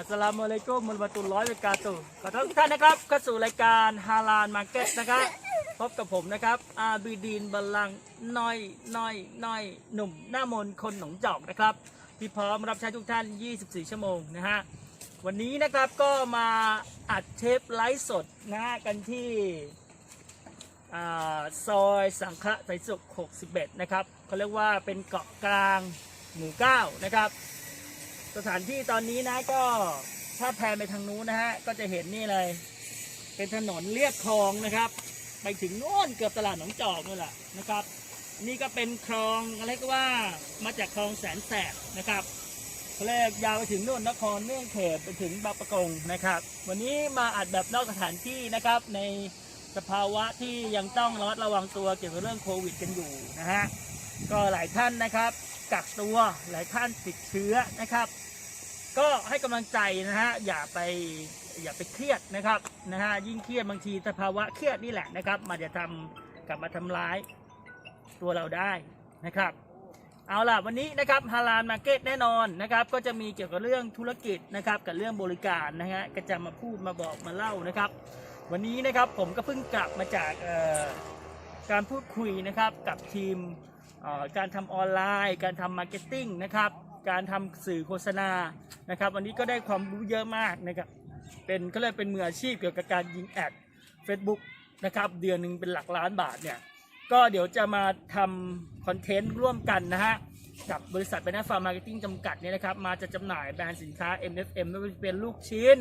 อัสสลามุอะลัยกุมมุลวะตุลลอฮิวะบะเราะกาตุขอต้อนรับทุกท่านนะครับเข้าสู่รายการฮาลานมาร์เก็ตนะครับพบกับผมนะครับอาบีดีนบัลลังก์น้อยน้อยน้อยหนุ่มหน้ามนคนหนองจอกนะครับที่พร้อมรับใช้ทุกท่าน 24 ชั่วโมงนะฮะวันนี้นะครับก็มาอัดเทปไลฟ์สดนะฮะกันที่อ่าซอยสังฆะไสสุข 61 นะครับเขาเรียกว่าเป็นเกาะกลางหมู่เก้านะครับ สถานที่ตอนนี้นะก็ถ้าแพนไปทางนู้นนะฮะก็จะเห็นนี่เลย เป็นถนนเลียบคลองนะครับ ไปถึงโน่นเกือบตลาดหนองจอกนู่นแหละนะครับ นี่ก็เป็นคลองอะไรก็ว่ามาจากคลองแสนแสบนะครับเรียกยาวไปถึงนู่นนครเนื่องเขตไปถึงบางประกงนะครับ วันนี้มาอัดแบบนอกสถานที่นะครับ ในสภาวะที่ยังต้องระมัดระวังตัวเกี่ยวกับเรื่องโควิดกันอยู่นะฮะก็หลายท่านนะครับ กักตัวหลายท่านติดเชื้อนะครับ ก็ให้กำลังใจนะฮะอย่าไปอย่าไปเครียดนะครับนะฮะยิ่งเครียดบางทีสภาวะเครียดนี่แหละนะครับมันจะทำกลับมาทำร้ายตัวเราได้นะครับเอาล่ะวันนี้นะครับฮาลานมาร์เก็ตแน่นอนนะครับ ก็จะมีเกี่ยวกับเรื่องธุรกิจนะครับ กับเรื่องบริการนะฮะก็จะมาพูดมาบอกมาเล่านะครับ วันนี้นะครับผมก็เพิ่งกลับมาจากการพูดคุยนะครับกับทีม การทำออนไลน์ การทำมาร์เก็ตติ้งนะครับ การทำสื่อโฆษณานะครับ วันนี้ก็ได้ความรู้เยอะมากนะครับ เป็นก็เลยเป็นมืออาชีพเกี่ยวกับการยิงแอด Facebook นะครับ เดือนหนึ่งเป็นหลักล้านบาทเนี่ย ก็เดี๋ยวจะมาทำคอนเทนต์ร่วมกันนะฮะกับบริษัทเป็นฟาร์มมาร์เก็ตติ้งจำกัดเนี่ยนะครับ มาจะจำหน่ายแบรนด์สินค้า MFM ไม่ว่าจะเป็นลูกชิ้น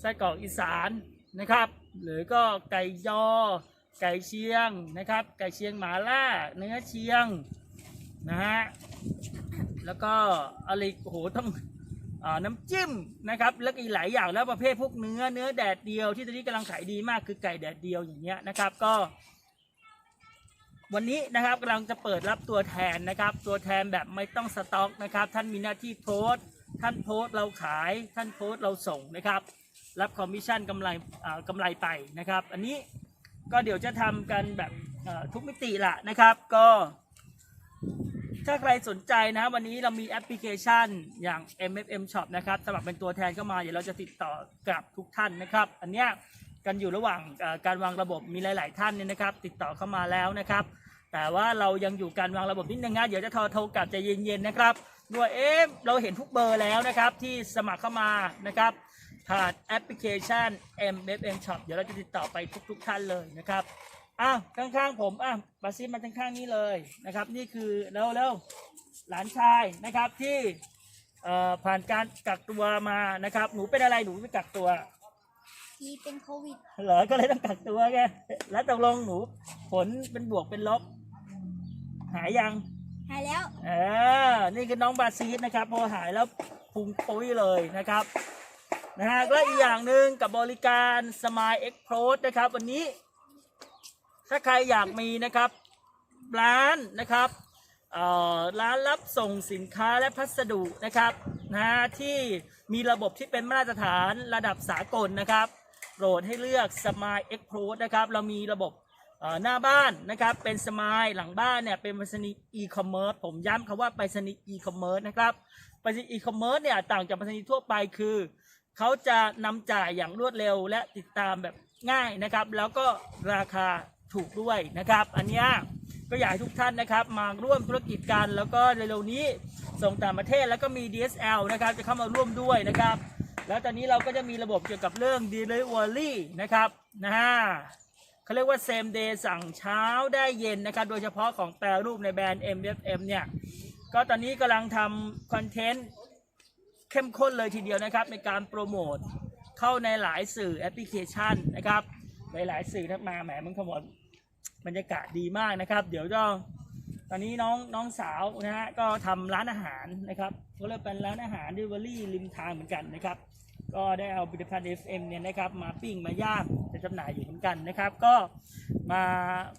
ไส้กรอกอีสานนะครับ หรือก็ไก่ยอ ไก่เชียงนะครับ ไก่เชียงหมาล่า เนื้อเชียงนะฮะแล้วก็อะไรโหต้องอน้ำจิ้มนะครับ แล้วก็อีกหลายอย่างแล้วประเภทพวกเนื้อเนื้อแดดเดียวที่ตอนนี้กำลังขายดีมากคือไก่แดดเดียวอย่างเงี้ยนะครับ ก็ วันนี้นะครับกำลังจะเปิดรับตัวแทนนะครับ ตัวแทนแบบไม่ต้องสต็อกนะครับ ท่านมีหน้าที่โพสท่านโพสเราขาย ท่านโพสเราส่งนะครับ รับคอมมิชชั่นกำไรอ่ากำไรไปนะครับ อันนี้ ก็เดี๋ยวจะทำกันแบบทุกมิติละนะครับก็ถ้าใครสนใจนะวันนี้เรามีแอปพลิเคชันอย่าง MFM Shop นะครับสมัครเป็นตัวแทนเข้ามาเดี๋ยวเราจะติดต่อกับทุกท่านนะครับ อันเนี้ยกันอยู่ระหว่างการวางระบบมีหลาย ๆ ท่านเนี่ยนะครับ ติดต่อเข้ามาแล้วนะครับ แต่ว่าเรายังอยู่การวางระบบนิดนึงนะเดี๋ยวจะโทรโทรกลับใจะเย็น ๆ นะครับด้วยเอ๊ะเราเห็นทุกเบอร์แล้วนะครับที่สมัครเข้ามานะครับ ผ่านแอปพลิเคชัน MFM Shop เดี๋ยวเราจะติดต่อไปทุก ๆ ท่านเลยนะครับอ้าวข้างๆผมอะบาซิมมาข้างๆนี้เลยนะครับ นี่คือแล้วแล้วหลานชายนะครับที่เอ่อผ่านการกักตัวมานะครับ หนูเป็นอะไรหนูไปกักตัวทีเป็นโควิดเหรอก็เลยต้องกักตัวไงแล้วตกลงหนูผลเป็นบวกเป็นลบ หายยังหายแล้วเออนี่คือน้องบาซีสนะครับ พอหายแล้วพุงปุ้ยเลยนะครับ นะฮะก็อีกอย่างหนึ่งกับบริการสมายเอ็กโพสนะครับ วันนี้ ถ้าใครอยากมีนะครับ ร้านนะครับร้านรับส่งสินค้าและพัสดุนะครับนะที่มีระบบที่เป็นมาตรฐานระดับสากลนะครับโปรดให้เลือก Smile X Pro นะครับ เรามีระบบหน้าบ้านนะครับ เป็น Smile หลังบ้านเนี่ย เป็นไปรษณีย์ e-commerce ผมย้ำคำว่าไปรษณีย์ e-commerce นะครับไปรษณีย์ e-commerce เนี่ย ต่างจากไปรษณีย์ทั่วไปคือ เขาจะนำจ่ายอย่างรวดเร็วและติดตามแบบง่ายนะครับ แล้วก็ราคาถูกด้วยนะครับ อันนี้ก็อยากให้ทุกท่านนะครับมาร่วมธุรกิจกันแล้วก็เร็วๆนี้ส่งต่างประเทศแล้วก็มี DSL นะครับจะเข้ามาร่วมด้วยนะครับ แล้วตอนนี้เราก็จะมีระบบเกี่ยวกับเรื่อง Delivery นะครับนะฮะเขาเรียกว่า same day สั่งเช้าได้เย็นนะครับ โดยเฉพาะของแปรรูปในแบรนด์ MFM เนี่ย ก็ตอนนี้กำลังทำคอนเทนต์ เข้มข้นเลยทีเดียวนะครับ ในการโปรโมทเข้าในหลายสื่อแอปพลิเคชันนะครับหลายๆสื่อทักมาแหมมึงขมวดบรรยากาศดีมากนะครับ เดี๋ยวจะตอนนี้น้องน้องสาวนะฮะก็ทำร้านอาหารนะครับก็เลยเป็นร้านอาหารดิเวอรี่ริมทางเหมือนกันนะครับ ก็ได้เอาผลิตภัณฑ์ FM เนี่ยนะครับมาปิ้งมาย่างจะจำหน่ายอยู่เหมือนกันนะครับ ก็มา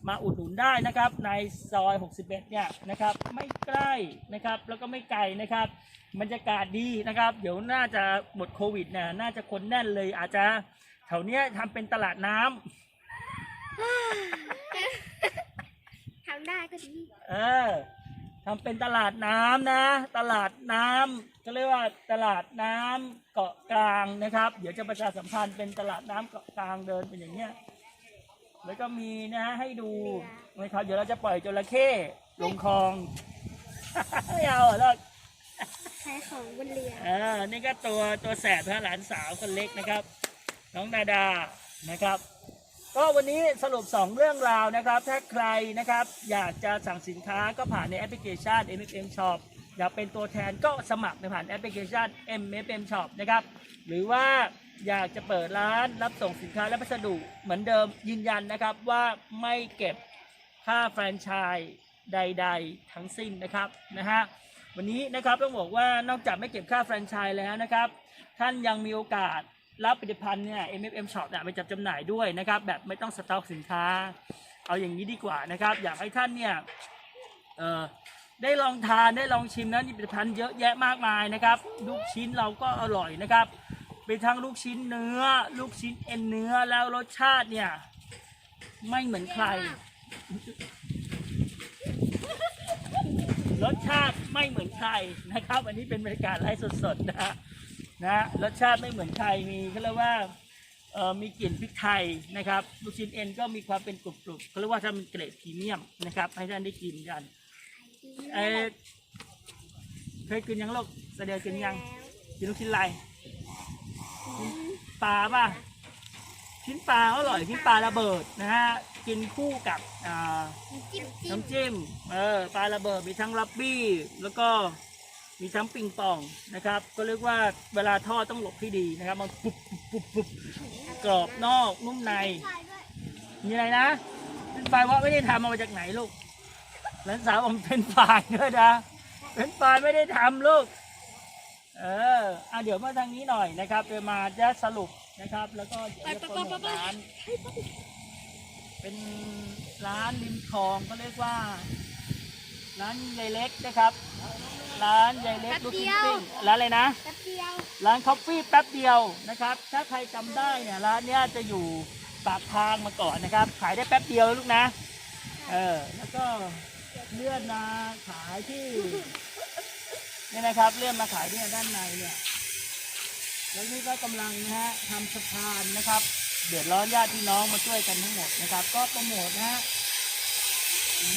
มาอุดหนุนได้นะครับ ในซอย 61 เนี่ยนะครับไม่ใกล้นะครับแล้วก็ไม่ไกลนะครับบรรยากาศดีนะครับ เดี๋ยวน่าจะหมดโควิดเนี่ยน่าจะคนแน่นเลยอาจจะแถวเนี้ยทำเป็นตลาดน้ำทำได้ก็ดีเออ ทำเป็นตลาดน้ำนะ ตลาดน้ก็เรียกว่าตลาดน้ำเกาะกลางนะครับ เดี๋ยวจะประชาสัมพันธ์เป็นตลาดน้ำเกาะกลางเดินเป็นอย่างเงี้ยแล้วก็มีนะฮะให้ดูนะครับ เดี๋ยวเราจะปล่อยจระเข้ลงคลองไม่เอาหรอกขายของบนเรือเออนี่ก็ตัวตัวแสบนะหลานสาวคนเล็กนะครับ น้องนาดานะครับ ก็วันนี้สรุป 2 เรื่องราวนะครับ ถ้าใครนะครับอยากจะสั่งสินค้าก็ผ่านในแอปพลิเคชัน MFM Shop อยากเป็นตัวแทนก็สมัครในผ่านแอปพลิเคชัน MFM Shop นะครับ หรือว่าอยากจะเปิดร้านรับส่งสินค้าและพัสดุเหมือนเดิมยืนยันนะครับว่าไม่เก็บค่าแฟรนไชส์ใด ๆ ทั้งสิ้นนะครับนะฮะวันนี้นะครับต้องบอกว่านอกจากไม่เก็บค่าแฟรนไชส์แล้วนะครับ ท่านยังมีโอกาส รับผลิตภัณฑ์เนี่ย MFM Shop เนี่ยไปจัดจำหน่ายด้วยนะครับ แบบไม่ต้องสต็อกสินค้า เอาอย่างนี้ดีกว่านะครับ อยากให้ท่านเนี่ยเอ่อได้ลองทานได้ลองชิมนะนี่ผลิตภัณฑ์เยอะแยะมากมายนะครับ ลูกชิ้นเราก็อร่อยนะครับเป็นทั้งลูกชิ้นเนื้อ ลูกชิ้นเอ็นเนื้อแล้วรสชาติเนี่ย ไม่เหมือนใคร รสชาติไม่เหมือนใครนะครับ อันนี้เป็นบรรยากาศไลฟ์สดๆนะฮะ นะฮะรสชาติไม่เหมือนใครมีเขาเรียกว่าเอ่อมีกลิ่นพริกไทยนะครับลูกชิ้นเอ็นก็มีความเป็นกรุบๆเขาเรียกว่าถ้ามันเกรดพรีเมียมนะครับ ให้ท่านได้กินกันเออเคยกินยังลูกเสด็จกินยังกินลูกชิ้นอะไรปลาป่ะชิ้นปลาอร่อยชิ้นปลาระเบิดนะฮะกินคู่กับอ่าจิ้มจิ้มน้ำจิ้มเออปลาระเบิดมีทั้งลับบี้แล้วก็ มีทั้งปิงปองนะครับ ก็เรียกว่าเวลาทอดต้องหลบให้ดีนะครับ มันปุบปุบปุบปุบกรอบนอกนุ่มใน มีอะไรนะเป็นไฟว่าไม่ได้ทำเอามาจากไหนลูกหลานสาวผมเป็นไฟด้วยนะเป็นไฟไม่ได้ทำลูก เอออะเดี๋ยวมาทางนี้หน่อยนะครับเดี๋ยวมาจะสรุปนะครับ แล้วก็เดี๋ยวจะโปรโมทร้าน เป็นร้านริมคลองก็เรียกว่า ร้านยายเล็กนะครับ ร้านยายเล็กลูกชิ้นปิ้งร้านอะไรนะ แป๊บเดียวร้านคอฟฟี่แป๊บเดียวนะครับ ถ้าใครจำได้เนี่ยร้านเนี้ยจะอยู่ปากทางมาก่อนนะครับ ขายได้แป๊บเดียวลูกนะ เออ แล้วก็เลื่อนมาขายที่เนี่ยนะครับ เลื่อนมาขายที่ด้านในเนี่ย แล้วนี่ก็กำลังนะฮะทำสะพานนะครับ เดือดร้อนญาติพี่น้องมาช่วยกันทั้งหมดนะครับ ก็โปรโมทนะฮะ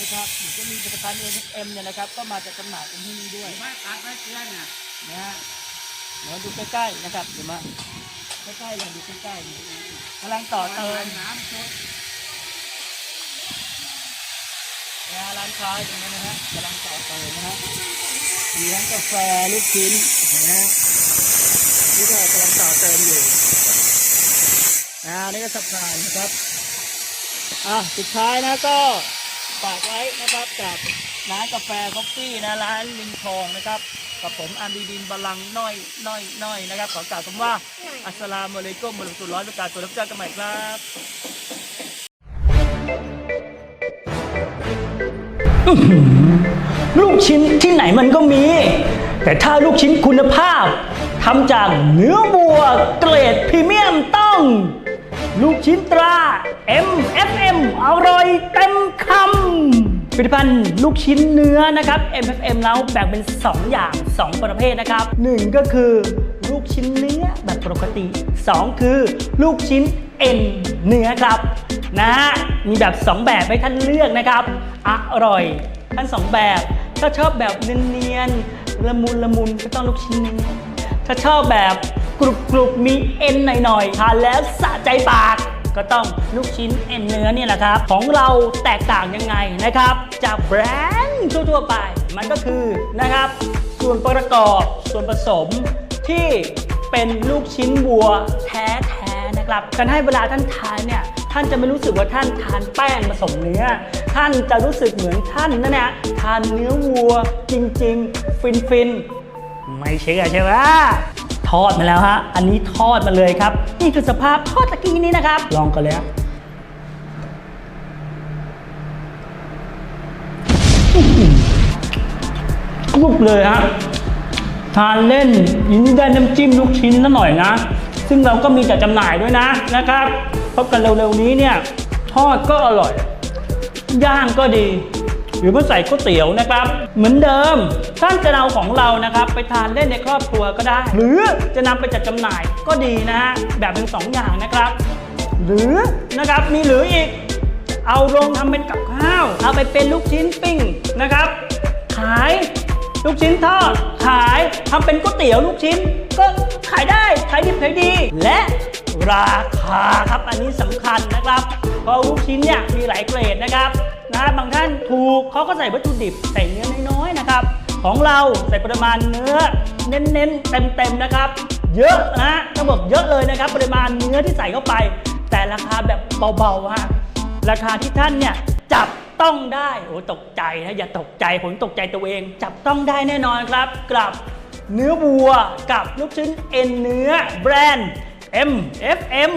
นะครับเดี๋ยวจะมีผลิตภัณฑ์ NFM เนี่ยนะครับ ก็มาจัดจำหน่ายกันที่นี่ด้วยไม่ตัดไม่เชื่อน่ะนะฮะเดี๋ยวดูใกล้ๆนะครับเดี๋ยวมาใกล้ๆเลยดูใกล้ๆนี่กำลังต่อเติมน้ำสดนะฮะร้านค้าตรงนี้นะฮะกำลังต่อเติมนะฮะมีทั้งกาแฟลูกชิ้นเห็นไหมฮะนี่ก็กำลังต่อเติมอยู่อ่านี่ก็สะพานนะครับอะสุดท้ายนะก็ ฝากไว้นะครับกับร้านกาแฟคอฟฟี่นะร้านลิงทองนะครับ กับผมอาบีดินบาลังน้อยน้อยน้อยนะครับขอกล่าวคำว่าอัสสลามุอะลัยกุมวะเราะห์มะตุลลอฮิวะบะเระกาตุฮ์แล้วพบเจอกันใหม่ครับลูกชิ้นที่ไหนมันก็มี แต่ถ้าลูกชิ้นคุณภาพทำจากเนื้อวัวเกรดพรีเมียมต้อง ลูกชิ้นตรา MFM อร่อยเต็มค ผลิตภัณฑ์ลูกชิ้นเนื้อนะครับ MFM แล้วแบ่งเป็น 2 อย่าง 2 ประเภทนะครับ 1 ก็คือลูกชิ้นเนื้อแบบปกติ 2 คือลูกชิ้นเอ็นเนื้อครับนะฮะมีแบบ 2 แบบให้ท่านเลือกนะครับ อร่อยทั้งสองแบบถ้าชอบแบบเนียนๆละมุนละมุนก็ต้องลูกชิ้นเนื้อถ้าชอบแบบกรุบกรุบมีเอ็นหน่อยๆทานแล้วสะใจปาก ก็ต้องลูกชิ้นเอ็นเนื้อนี่แหละครับ ของเราแตกต่างยังไงนะครับ จากแบรนด์ทั่วๆไป มันก็คือนะครับ ส่วนประกอบส่วนผสมที่เป็นลูกชิ้นวัวแท้ๆนะครับการให้เวลาท่านทานเนี่ยท่านจะไม่รู้สึกว่าท่านทานแป้งผสมเนื้อ ท่านจะรู้สึกเหมือนท่านนั่นแหละทานเนื้อวัวจริง ๆ ฟินๆไม่เชื่อใช่ไหม อดมาแล้วฮะ อันนี้ทอดมาเลยครับ นี่คือสภาพทอดตะกี้นี้นะครับ ลองกันเลยฮะกรุบเลยฮะ ทานเล่นยินได้น้ำจิ้มลูกชิ้นซะหน่อยนะ ซึ่งเราก็มีจัดจำหน่ายด้วยนะนะครับ พบกันเร็วๆนี้เนี่ย ทอดก็อร่อย ย่างก็ดี รือมาใส่ก๋วยเตี๋ยวนะครับ เหมือนเดิม ท่านจะเอาของเรานะครับ ไปทานเล่นในครอบครัวก็ได้ หรือจะนำไปจัดจำหน่ายก็ดีนะฮะแบบเป็นสองอย่างนะครับ หรือนะครับมีหรืออีก เอาลงทำเป็นกับข้าว เอาไปเป็นลูกชิ้นปิ้งนะครับ ขายลูกชิ้นทอดขายทำเป็นก๋วยเตี๋ยวลูกชิ้น ก็ขายได้ขายดิบขายดี และราคาครับอันนี้สำคัญนะครับ เพราะลูกชิ้นเนี่ยมีหลายเกรดนะครับ นะบางท่านถูกเขาก็ใส่วัตถุดิบใส่เนื้อน้อยๆนะครับ ของเราใส่ปริมาณเนื้อเน้นๆเต็มๆนะครับ เยอะนะต้องบอกเยอะเลยนะครับ ปริมาณเนื้อที่ใส่เข้าไป แต่ราคาแบบเบาๆฮะราคาที่ท่านเนี่ยจับต้องได้โอ้ตกใจนะอย่าตกใจผมตกใจตัวเอง จับต้องได้แน่นอนครับกับเนื้อวัวกับลูกชิ้นเอ็นเนื้อแบรนด์ MFM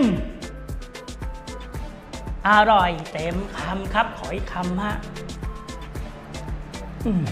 อร่อยเต็มคำครับขออีกคำฮะอืม